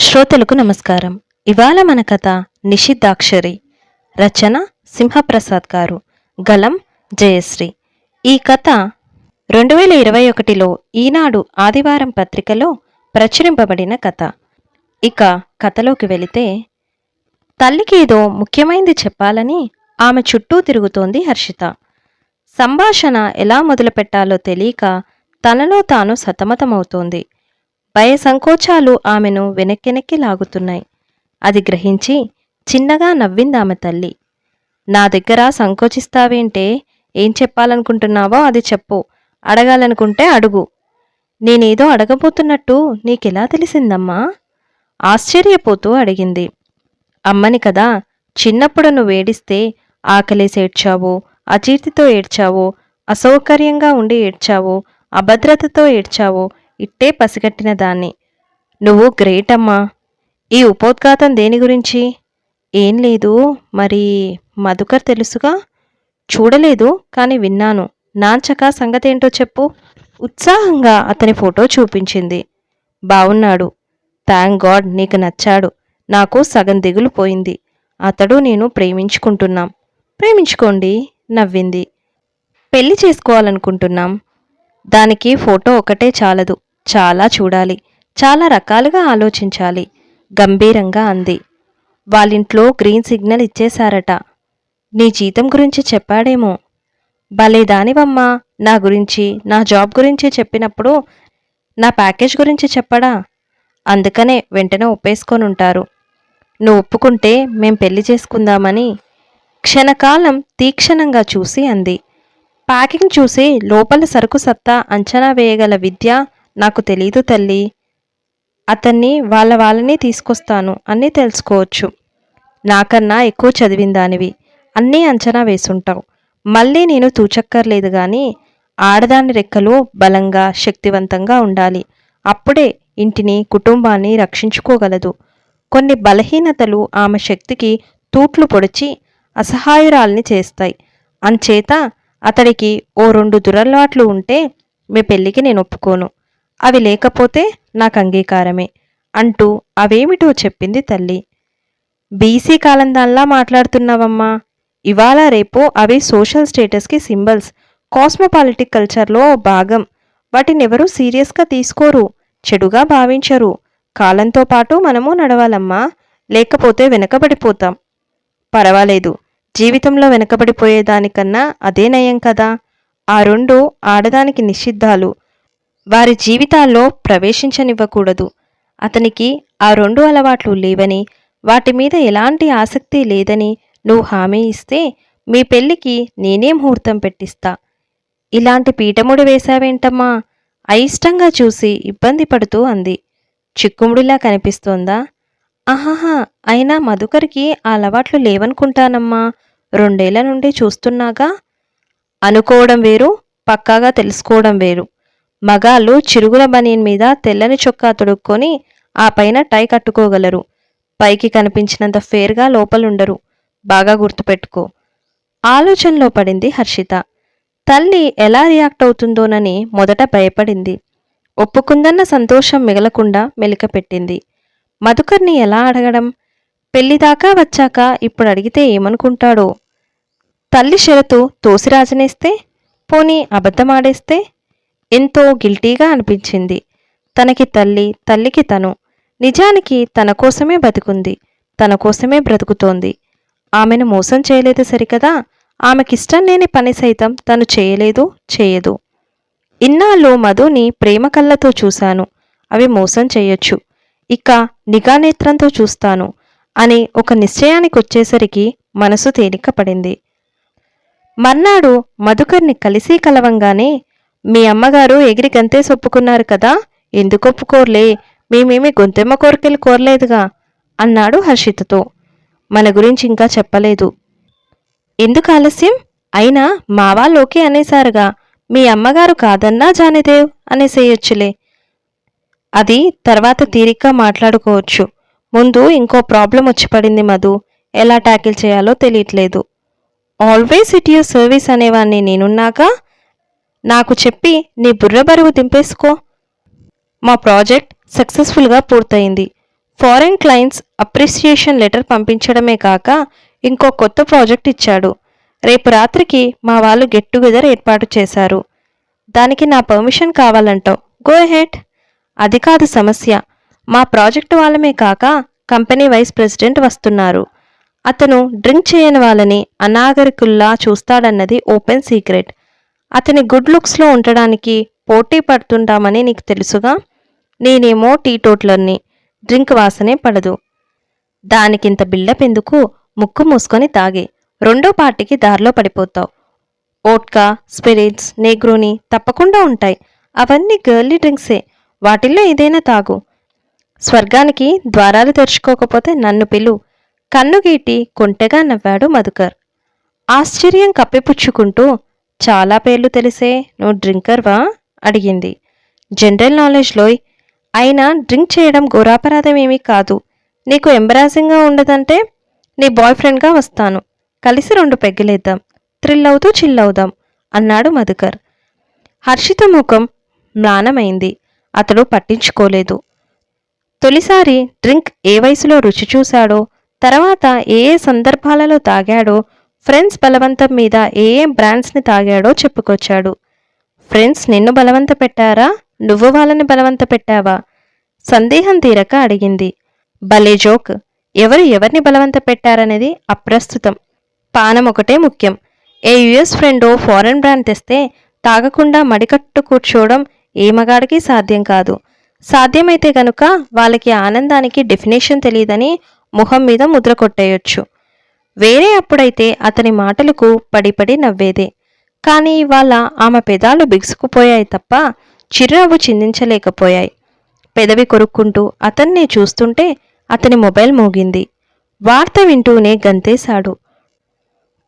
శ్రోతలకు నమస్కారం. ఇవాళ మన కథ నిషిద్ధాక్షరి రచన సింహప్రసాద్ గారు గలం జయశ్రీ. ఈ కథ రెండు వేల ఇరవై ఒకటిలో ఈనాడు ఆదివారం పత్రికలో ప్రచురింపబడిన కథ. ఇక కథలోకి వెళితే తల్లికి ఏదో ముఖ్యమైనది చెప్పాలని ఆమె చుట్టూ తిరుగుతోంది హర్షిత. సంభాషణ ఎలా మొదలుపెట్టాలో తెలియక తనలో తాను సతమతమవుతోంది. భయ సంకోచాలు ఆమెను వెనక్కెనక్కి లాగుతున్నాయి. అది గ్రహించి చిన్నగా నవ్విందామె తల్లి. నా దగ్గర సంకోచిస్తావేంటే ఏం చెప్పాలనుకుంటున్నావో అది చెప్పు. అడగాలనుకుంటే అడుగు. నేనేదో అడగబోతున్నట్టు నీకెలా తెలిసిందమ్మా? ఆశ్చర్యపోతూ అడిగింది. అమ్మని కదా చిన్నప్పుడు నువ్వు ఏడిస్తే ఆకలేసి ఏడ్చావో అజీర్తితో ఏడ్చావో అసౌకర్యంగా ఉండి ఏడ్చావో అభద్రతతో ఏడ్చావో ఇట్టే పసిగట్టిన దాన్ని. నువ్వు గ్రేట్ అమ్మా ఈ ఉపోద్ఘాతం దేని గురించి? ఏం లేదు. మరి మధుకర్ తెలుసుగా? చూడలేదు కానీ విన్నాను. నాంచక సంగతేంటో చెప్పు. ఉత్సాహంగా అతని ఫోటో చూపించింది. బావున్నాడు. థ్యాంక్ గాడ్ నీకు నచ్చాడు. నాకు సగం దిగులు పోయింది. అతడు నేను ప్రేమించుకుంటున్నాం. ప్రేమించుకోండి నవ్వింది. పెళ్ళి చేసుకోవాలనుకుంటున్నాం. దానికి ఫోటో ఒకటే చాలదు. చాలా చూడాలి. చాలా రకాలుగా ఆలోచించాలి. గంభీరంగా అంది. వాళ్ళింట్లో గ్రీన్ సిగ్నల్ ఇచ్చేశారట. నీ జీతం గురించి చెప్పాడేమో. భలే దానివమ్మా నా గురించి నా జాబ్ గురించి చెప్పినప్పుడు నా ప్యాకేజ్ గురించి చెప్పడా? అందుకనే వెంటనే ఒప్పేసుకొని ఉంటారు నువ్వు ఒప్పుకుంటే మేం పెళ్ళి చేసుకుందామని క్షణకాలం తీక్షణంగా చూసి అంది. ప్యాకింగ్ చూసి లోపల సరుకు సత్తా అంచనా వేయగల విద్య నాకు తెలీదు తల్లి. అతన్ని వాళ్ళ వాళ్ళని తీసుకొస్తాను అన్నీ తెలుసుకోవచ్చు. నాకన్నా ఎక్కువ చదివిన దానివి అన్నీ అంచనా వేసుంటావు. మళ్ళీ నేను తూచక్కర్లేదు కానీ ఆడదాని రెక్కలు బలంగా శక్తివంతంగా ఉండాలి. అప్పుడే ఇంటిని కుటుంబాన్ని రక్షించుకోగలదు. కొన్ని బలహీనతలు ఆమె శక్తికి తూట్లు పొడిచి అసహాయురాల్ని చేస్తాయి. అంచేత అతడికి ఓ రెండు దురలవాట్లు ఉంటే మీ పెళ్ళికి నేను ఒప్పుకోను. అవి లేకపోతే నాకు అంగీకారమే అంటూ అవేమిటో చెప్పింది తల్లి. బీసీ కాలం దానిలా మాట్లాడుతున్నావమ్మా. ఇవాళ రేపు అవి సోషల్ స్టేటస్కి సింబల్స్ కాస్మోపాలిటిక్ కల్చర్లో భాగం. వాటిని ఎవరూ సీరియస్గా తీసుకోరు చెడుగా భావించరు. కాలంతో పాటు మనము నడవాలమ్మా. లేకపోతే వెనకబడిపోతాం. పర్వాలేదు జీవితంలో వెనకబడిపోయేదానికన్నా అదే నయం కదా. ఆ రెండు ఆడదానికి నిషిద్ధాలు. వారి జీవితాల్లో ప్రవేశించనివ్వకూడదు. అతనికి ఆ రెండు అలవాట్లు లేవని వాటి మీద ఎలాంటి ఆసక్తి లేదని నువ్వు హామీ ఇస్తే మీ పెళ్ళికి నేనే ముహూర్తం పెట్టిస్తా. ఇలాంటి పీఠముడు వేశావేంటమ్మా? అయిష్టంగా చూసి ఇబ్బంది పడుతూ అంది. చిక్కుముడిలా కనిపిస్తోందా? ఆహాహా అయినా మధుకరికి ఆ అలవాట్లు లేవనుకుంటానమ్మా. రెండేళ్ళ నుండి చూస్తున్నాగా? అనుకోవడం వేరు పక్కాగా తెలుసుకోవడం వేరు. మగాళ్ళు చిరుగుల బనీన్ మీద తెల్లని చొక్కా తొడుక్కొని ఆ పైన టై కట్టుకోగలరు. పైకి కనిపించినంత ఫేర్గా లోపలుండరు. బాగా గుర్తుపెట్టుకో. ఆలోచనలో పడింది హర్షిత. తల్లి ఎలా రియాక్ట్ అవుతుందోనని మొదట భయపడింది. ఒప్పుకుందన్న సంతోషం మిగలకుండా మెలికపెట్టింది మధుకర్ని ఎలా అడగడం? పెళ్ళిదాకా వచ్చాక ఇప్పుడు అడిగితే ఏమనుకుంటాడో? తల్లి షరతు తోసిరాజనేస్తే? పోనీ అబద్ధమాడేస్తే? ఎంతో గిల్టీగా అనిపించింది. తనకి తల్లి తల్లికి తను. నిజానికి తన కోసమే బతుకుంది. తన కోసమే బ్రతుకుతోంది. ఆమెను మోసం చేయలేదు సరికదా? ఆమెకిష్టం లేని పని సైతం తను చేయలేదు చేయదు. ఇన్నాళ్ళు మధుని ప్రేమ కళ్ళతో చూశాను. అవి మోసం చేయొచ్చు. ఇక నిఘానేత్రంతో చూస్తాను అని ఒక నిశ్చయానికి వచ్చేసరికి మనసు తేలిక పడింది మర్నాడు మధుకర్ని కలిసి కలవంగానే మీ అమ్మగారు ఎగిరి గంతేసి ఒప్పుకున్నారు కదా ఎందుకు ఒప్పుకోర్లే? మేమేమి గొంతెమ్మ కోరికలు కోరలేదుగా? అన్నాడు హర్షితతో. మన గురించి ఇంకా చెప్పలేదు. ఎందుకు ఆలస్యం? అయినా మా వాళ్ళు అనేసారుగా మీ అమ్మగారు కాదన్నా జానిదేవ్ అనేసేయొచ్చులే. అది తర్వాత తీరిగ్గా మాట్లాడుకోవచ్చు. ముందు ఇంకో ప్రాబ్లం వచ్చి పడింది మధు. ఎలా ట్యాకిల్ చేయాలో తెలియట్లేదు. ఆల్వేస్ ఇట్ యూర్ సర్వీస్ అనేవాణ్ణి నేనున్నాక నాకు చెప్పి నీ బుర్ర బరువు దింపేసుకో. మా ప్రాజెక్ట్ సక్సెస్ఫుల్గా పూర్తయింది. ఫారెన్ క్లయింట్స్ అప్రిసియేషన్ లెటర్ పంపించడమే కాక ఇంకో కొత్త ప్రాజెక్ట్ ఇచ్చాడు. రేపు రాత్రికి మా వాళ్ళు గెట్ టుగెదర్ ఏర్పాటు చేశారు. దానికి నా పర్మిషన్ కావాలంటావు. గో హెడ్ అది కాదు సమస్య. మా ప్రాజెక్ట్ వాళ్ళమే కాక కంపెనీ వైస్ ప్రెసిడెంట్ వస్తున్నారు. అతను డ్రింక్ చేయని వాళ్ళని అనాగరికుల్లా చూస్తాడన్నది ఓపెన్ సీక్రెట్. అతని గుడ్ లుక్స్లో ఉండడానికి పోటీ పడుతుంటామని నీకు తెలుసుగా? నేనేమో టీటోట్లర్ని డ్రింక్ వాసనే పడదు. దానికింత బిల్డప్ ఎందుకు? ముక్కు మూసుకొని తాగే. రెండో పార్టీకి దారిలో పడిపోతావు. ఓట్కా స్పిరిట్స్ నేగ్రోని తప్పకుండా ఉంటాయి. అవన్నీ గర్లీ డ్రింక్సే. వాటిల్లో ఏదైనా తాగు. స్వర్గానికి ద్వారాలు తెరుచుకోకపోతే నన్ను పిలు. కన్నుగీటి కొంటెగా నవ్వాడు మధుకర్. ఆశ్చర్యం కప్పిపుచ్చుకుంటూ చాలా పేర్లు తెలిసే నువ్వు డ్రింకర్వా అడిగింది. జనరల్ నాలెడ్జ్లో అయినా డ్రింక్ చేయడం ఘోరాపరాధం ఏమీ కాదు. నీకు ఎంబరాసింగ్గా ఉండదంటే నీ బాయ్ ఫ్రెండ్గా వస్తాను. కలిసి రెండు పెగ్గలేద్దాం. థ్రిల్ అవుతూ చిల్ అవుదాం అన్నాడు మధుకర్. హర్షిత ముఖం మ్లానమైంది. అతడు పట్టించుకోలేదు. తొలిసారి డ్రింక్ ఏ వయసులో రుచి చూశాడో తర్వాత ఏ ఏ సందర్భాలలో తాగాడో ఫ్రెండ్స్ బలవంతం మీద ఏ ఏ బ్రాండ్స్ని తాగాడో చెప్పుకొచ్చాడు. ఫ్రెండ్స్ నిన్ను బలవంత పెట్టారా? నువ్వు వాళ్ళని బలవంత పెట్టావా? సందేహం తీరక అడిగింది. భలే జోక్. ఎవరు ఎవరిని బలవంత పెట్టారనేది అప్రస్తుతం. పానం ఒకటే ముఖ్యం. ఏ యుఎస్ ఫ్రెండో ఫారెన్ బ్రాండ్ తెస్తే తాగకుండా మడికట్టు కూర్చోవడం ఏ మగాడికి సాధ్యం కాదు. సాధ్యమైతే గనుక వాళ్ళకి ఆనందానికి డెఫినేషన్ తెలియదని ముఖం మీద ముద్ర కొట్టేయొచ్చు. వేరే అప్పుడైతే అతని మాటలకు పడిపడి నవ్వేదే. కానీ ఇవాళ ఆమె పెదాలు బిగుసుకుపోయాయి తప్ప చిరునవ్వు చిందించలేకపోయాయి. పెదవి కొరుక్కుంటూ అతన్నే చూస్తుంటే అతని మొబైల్ మోగింది. వార్త వింటూనే గంతేశాడు.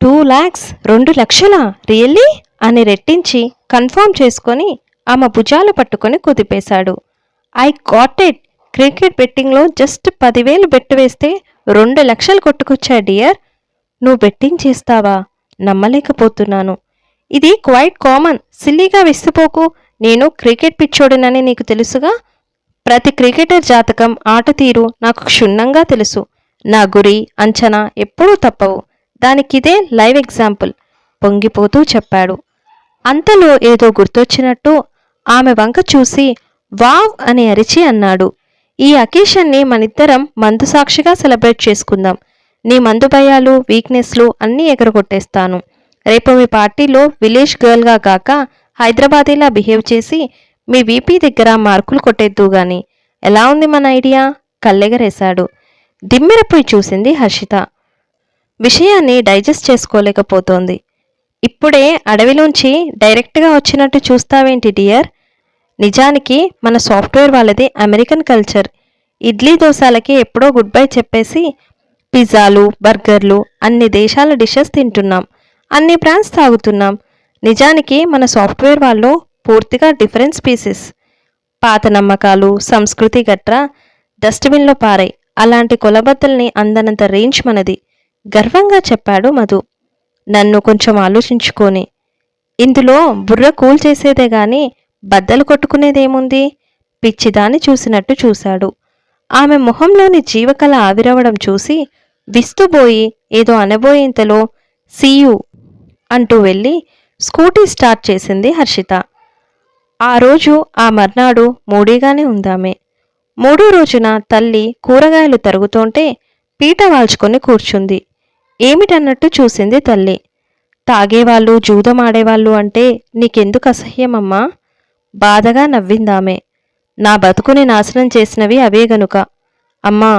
టూ ల్యాక్స్ రెండు లక్షలా? రియల్లీ? అని రెట్టించి కన్ఫర్మ్ చేసుకొని ఆమె భుజాలు పట్టుకొని కుదిపేశాడు. I got it. క్రికెట్ బెట్టింగ్లో జస్ట్ పదివేలు బెట్టు వేస్తే రెండు లక్షలు కొట్టుకొచ్చా డియర్? నువ్వు బెట్టింగ్ చేస్తావా నమ్మలేకపోతున్నాను. ఇది క్వైట్ కామన్ సిల్లీగా విసిపోకు నేను క్రికెట్ పిచ్చోడినని నీకు తెలుసుగా? ప్రతి క్రికెటర్ జాతకం ఆట తీరు నాకు క్షుణ్ణంగా తెలుసు. నా గురి అంచనా ఎప్పుడూ తప్పవు. దానికిదే లైవ్ ఎగ్జాంపుల్ పొంగిపోతూ చెప్పాడు. అంతలో ఏదో గుర్తొచ్చినట్టు ఆమె వంక చూసి వావ్ అని అరిచి అన్నాడు. ఈ అకేషన్ని మనిద్దరం మందు సాక్షిగా సెలబ్రేట్ చేసుకుందాం. నీ మందు భయాలు వీక్నెస్లు అన్నీ ఎగరగొట్టేస్తాను. రేపు మీ పార్టీలో విలేజ్ గర్ల్గా కాక హైదరాబాదీలా బిహేవ్ చేసి మీ వీపీ దగ్గర మార్కులు కొట్టేద్దు గాని. ఎలా ఉంది మన ఐడియా? కళ్ళెగరేశాడు. దిమ్మెరపోయి చూసింది హర్షిత. విషయాన్ని డైజెస్ట్ చేసుకోలేకపోతోంది. ఇప్పుడే అడవిలోంచి డైరెక్ట్గా వచ్చినట్టు చూస్తావేంటి డియర్? నిజానికి మన సాఫ్ట్వేర్ వాళ్ళది అమెరికన్ కల్చర్. ఇడ్లీ దోశలకి ఎప్పుడో గుడ్ బై చెప్పేసి పిజ్జాలు బర్గర్లు అన్ని దేశాల డిషెస్ తింటున్నాం. అన్ని బ్రాండ్స్ తాగుతున్నాం. నిజానికి మన సాఫ్ట్వేర్ వాళ్ళు పూర్తిగా డిఫరెంట్ స్పీసెస్. పాత నమ్మకాలు సంస్కృతి గట్రా డస్ట్బిన్లో పారాయి. అలాంటి కొలబద్దల్ని అందనంత రేంజ్ మనది. గర్వంగా చెప్పాడు మధు. నన్ను కొంచెం ఆలోచించుకొని. ఇందులో బుర్ర కూల్ చేసేదే గాని బద్దలు కొట్టుకునేదేముంది? పిచ్చిదాన్ని చూసినట్టు చూశాడు. ఆమె మొహంలోని జీవకళ ఆవిరవడం చూసి విస్తుబోయి ఏదో అనబోయేంతలో సీయు అంటూ వెళ్ళి స్కూటీ స్టార్ట్ చేసింది హర్షిత. ఆ రోజు ఆ మర్నాడు మూడీగానే ఉందామే. మూడో రోజున తల్లి కూరగాయలు తరుగుతుంటే పీట వాల్చుకొని కూర్చుంది. ఏమిటన్నట్టు చూసింది తల్లి. తాగేవాళ్ళు జూదం ఆడేవాళ్ళు అంటే నీకెందుకు అసహ్యమమ్మా? బాధగా నవ్విందామె. నా బతుకుని నాశనం చేసినవి అవే గనుక. అమ్మా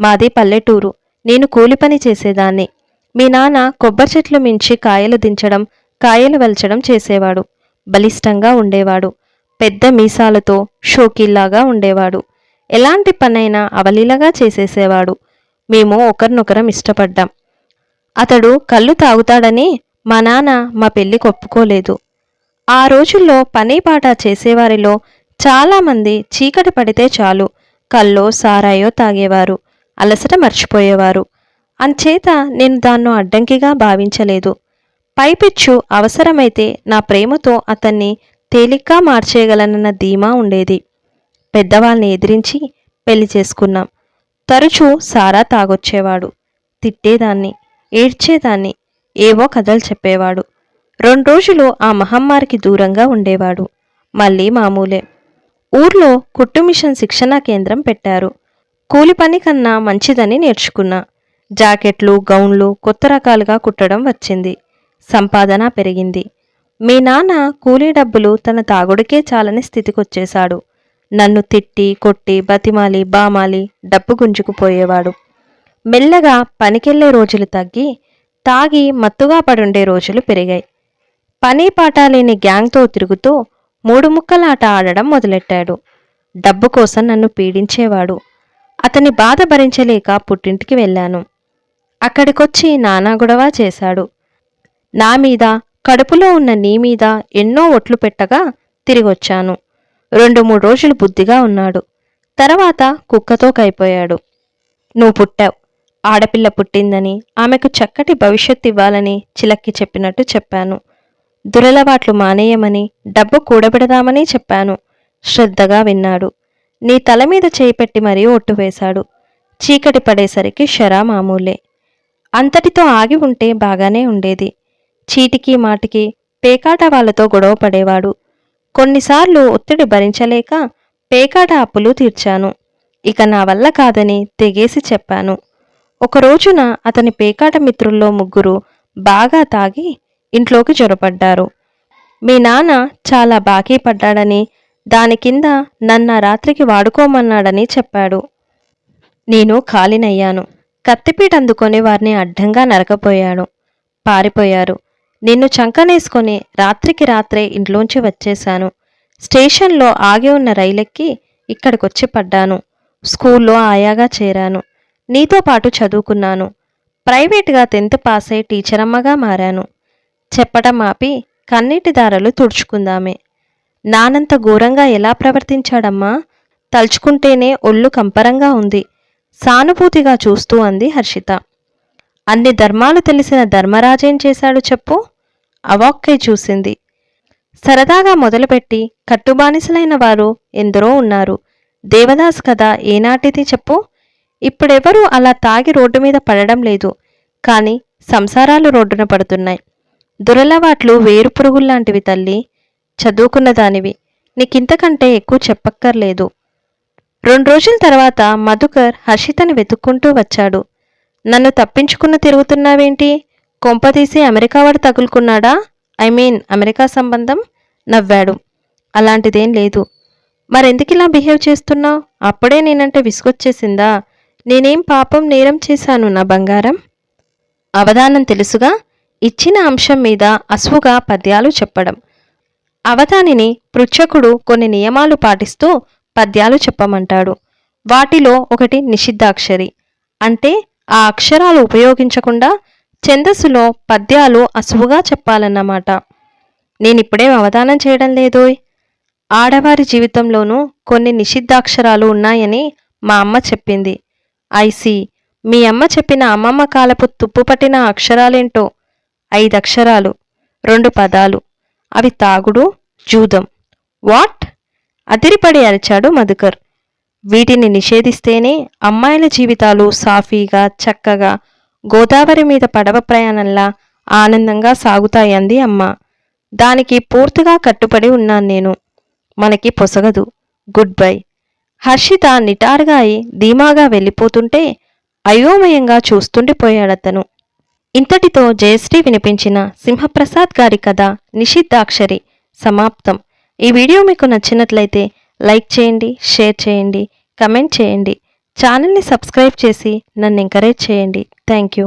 మాది పల్లెటూరు. నేను కూలి పని చేసేదాన్ని. మీ నాన్న కొబ్బరి చెట్లు మించి కాయలు దించడం కాయలు వలచడం చేసేవాడు. బలిష్టంగా ఉండేవాడు. పెద్ద మీసాలతో షోకిల్లాగా ఉండేవాడు. ఎలాంటి పనైనా అవలీలగా చేసేసేవాడు. మేము ఒకరినొకరం ఇష్టపడ్డాం. అతడు కళ్ళు తాగుతాడని మా నాన్న మా పెళ్ళి కొప్పుకోలేదు ఆ రోజుల్లో పని పాట చేసేవారిలో చాలామంది చీకటి పడితే చాలు కల్లో సారాయో తాగేవారు. అలసట మర్చిపోయేవారు. అంచేత నేను దాన్ను అడ్డంకిగా భావించలేదు. పైపిచ్చు అవసరమైతే నా ప్రేమతో అతన్ని తేలిగ్గా మార్చేయగలనన్న ధీమా ఉండేది. పెద్దవాళ్ళని ఎదిరించి పెళ్ళి చేసుకున్నాం. తరచూ సారా తాగొచ్చేవాడు. తిట్టేదాన్ని ఏడ్చేదాన్ని ఏవో కథలు చెప్పేవాడు. రెండు రోజులు ఆ మహమ్మారికి దూరంగా ఉండేవాడు. మళ్ళీ మామూలే. ఊర్లో కుట్టుమిషన్ శిక్షణా కేంద్రం పెట్టారు. కూలి పని కన్నా మంచిదని నేర్చుకున్నా. జాకెట్లు గౌన్లు కొత్త రకాలుగా కుట్టడం వచ్చింది. సంపాదన పెరిగింది. మీ నాన్న కూలీ డబ్బులు తన తాగుడికే చాలని స్థితికొచ్చేశాడు. నన్ను తిట్టి కొట్టి బతిమాలి బామాలి డబ్బు గుంజుకుపోయేవాడు మెల్లగా పనికెళ్ళే రోజులు తగ్గి తాగి మత్తుగా పడుండే రోజులు పెరిగాయి. పని పాట లేని గ్యాంగ్తో తిరుగుతూ మూడు ముక్కలాట ఆడడం మొదలెట్టాడు. డబ్బు కోసం నన్ను పీడించేవాడు. అతని బాధ భరించలేక పుట్టింటికి వెళ్ళాను. అక్కడికొచ్చి నానా గొడవ చేశాడు. నా మీద కడుపులో ఉన్న నీ మీద ఎన్నో ఒట్లు పెట్టగా తిరిగొచ్చాను. రెండు మూడు రోజులు బుద్ధిగా ఉన్నాడు. తర్వాత కుక్కతో కైపోయాడు. నువ్వు పుట్టావు. ఆడపిల్ల పుట్టిందని ఆమెకు చక్కటి భవిష్యత్తు ఇవ్వాలని చిలక్కి చెప్పినట్టు చెప్పాను. దురలవాట్లు మానేయమని డబ్బు కూడబెడదామని చెప్పాను. శ్రద్ధగా విన్నాడు. నీ తల మీద చేయి పెట్టి మరీ ఒట్టు వేశాడు. చీకటి పడేసరికి షరా మామూలే. అంతటితో ఆగి ఉంటే బాగానే ఉండేది. చీటికి మాటికి పేకాట వాళ్ళతో గొడవ పడేవాడు. కొన్నిసార్లు ఒత్తిడి భరించలేక పేకాట అప్పులు తీర్చాను. ఇక నా వల్ల కాదని తెగేసి చెప్పాను. ఒక రోజున అతని పేకాట మిత్రుల్లో ముగ్గురు బాగా తాగి ఇంట్లోకి జొరపడ్డారు మీ నాన్న చాలా బాకీ పడ్డాడని దాని కింద నన్న రాత్రికి వాడుకోమన్నాడని చెప్పాడు. నేను ఖాళీనయ్యాను కత్తిపీట అందుకొని వారిని అడ్డంగా నరకపోయాను. పారిపోయారు. నిన్ను చంకనేసుకొని రాత్రికి రాత్రే ఇంట్లోంచి వచ్చేశాను. స్టేషన్లో ఆగి ఉన్న రైలెక్కి ఇక్కడికొచ్చి పడ్డాను. స్కూల్లో ఆయాగా చేరాను. నీతో పాటు చదువుకున్నాను. ప్రైవేట్గా టెన్త్ పాస్ అయి టీచరమ్మగా మారాను. చెప్పడం ఆపి కన్నీటి దారలు తుడుచుకుందామే. నానంత ఘోరంగా ఎలా ప్రవర్తించాడమ్మా? తలుచుకుంటేనే ఒళ్ళు కంపరంగా ఉంది. సానుభూతిగా చూస్తూ అంది హర్షిత. అన్ని ధర్మాలు తెలిసిన ధర్మరాజేం చేశాడు చెప్పు? అవాక్కై చూసింది. సరదాగా మొదలుపెట్టి కట్టుబానిసలైన వారు ఎందరో ఉన్నారు. దేవదాస్ కథ ఏనాటిది చెప్పు? ఇప్పుడెవరూ అలా తాగి రోడ్డు మీద పడడం లేదు. కానీ సంసారాలు రోడ్డున పడుతున్నాయి. దురలవాట్లు వేరు పురుగుల్లాంటివి తల్లి. చదువుకున్న దానివి. నీకింతకంటే ఎక్కువ చెప్పక్కర్లేదు. రెండు రోజుల తర్వాత మధుకర్ హర్షితని వెతుక్కుంటూ వచ్చాడు. నన్ను తప్పించుకున్న తిరుగుతున్నావేంటి? కొంపతీసి అమెరికా వాడు తగులుకున్నాడా? ఐ మీన్ అమెరికా సంబంధం? నవ్వాడు. అలాంటిదేం లేదు. మరెందుకిలా బిహేవ్ చేస్తున్నావు? అప్పుడే నేనంటే విసుగొచ్చేసిందా? నేనేం పాపం నేరం చేశాను నా బంగారం? అవధానం తెలుసుగా ఇచ్చిన అంశం మీద అసువుగా పద్యాలు చెప్పడం. అవధానిని పృచ్ఛకుడు కొన్ని నియమాలు పాటిస్తూ పద్యాలు చెప్పమంటాడు. వాటిలో ఒకటి నిషిద్ధాక్షరి. అంటే ఆ అక్షరాలు ఉపయోగించకుండా ఛందస్సులో పద్యాలు అసువుగా చెప్పాలన్నమాట. నేనిప్పుడే అవధానం చేయడం లేదోయ్. ఆడవారి జీవితంలోనూ కొన్ని నిషిద్ధాక్షరాలు ఉన్నాయని మా అమ్మ చెప్పింది. ఐసి మీ అమ్మ చెప్పిన అమ్మమ్మ కాలపు తుప్పు పట్టిన అక్షరాలేంటో? ఐదు అక్షరాలు రెండు పదాలు. అవి తాగుడు జూదం. వాట్? అదిరిపడి అరిచాడు మధుకర్. వీటిని నిషేధిస్తేనే అమ్మాయిల జీవితాలు సాఫీగా చక్కగా గోదావరి మీద పడవ ప్రయాణంలా ఆనందంగా సాగుతాయంది అమ్మ. దానికి పూర్తిగా కట్టుబడి ఉన్నాను నేను. మనకి పొసగదు. Good bye. హర్షిత నిటారుగా అయి ధీమాగా వెళ్ళిపోతుంటే అయోమయంగా చూస్తుండిపోయాడతను. ఇంతటితో జయశ్రీ వినిపించిన సింహప్రసాద్ గారి కథ నిషిద్ధాక్షరి సమాప్తం. ఈ వీడియో మీకు నచ్చినట్లయితే లైక్ చేయండి షేర్ చేయండి కమెంట్ చేయండి. ఛానల్ని సబ్స్క్రైబ్ చేసి నన్ను ఎంకరేజ్ చేయండి. Thank you.